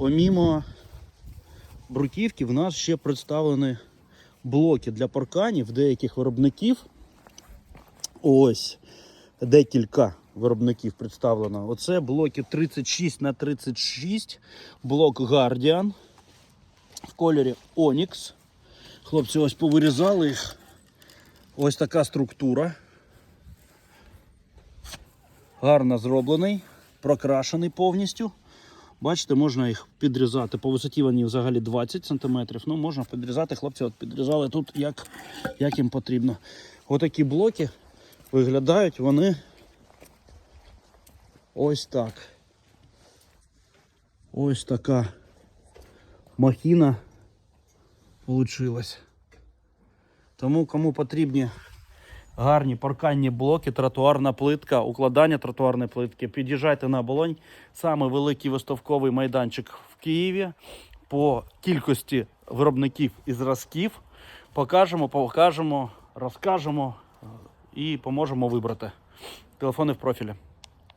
помімо бруківки, в нас ще представлені блоки для парканів деяких виробників. Ось декілька виробників представлено. Оце блоки 36 на 36, блок Guardian в кольорі Onyx. Хлопці ось повирізали їх. Ось така структура. Гарно зроблений, прокрашений повністю. Бачите, можна їх підрізати. По висоті вони взагалі 20 см. Ну, можна підрізати. Хлопці от підрізали тут як, як їм потрібно. Отакі блоки виглядають вони ось так. Ось така махіна получилась. Тому кому потрібні гарні парканні блоки, тротуарна плитка, укладання тротуарної плитки, під'їжджайте на Болонь. Саме великий виставковий майданчик в Києві. По кількості виробників і зразків покажемо, покажемо, розкажемо е, і поможемо вибрати. Телефони в профілі.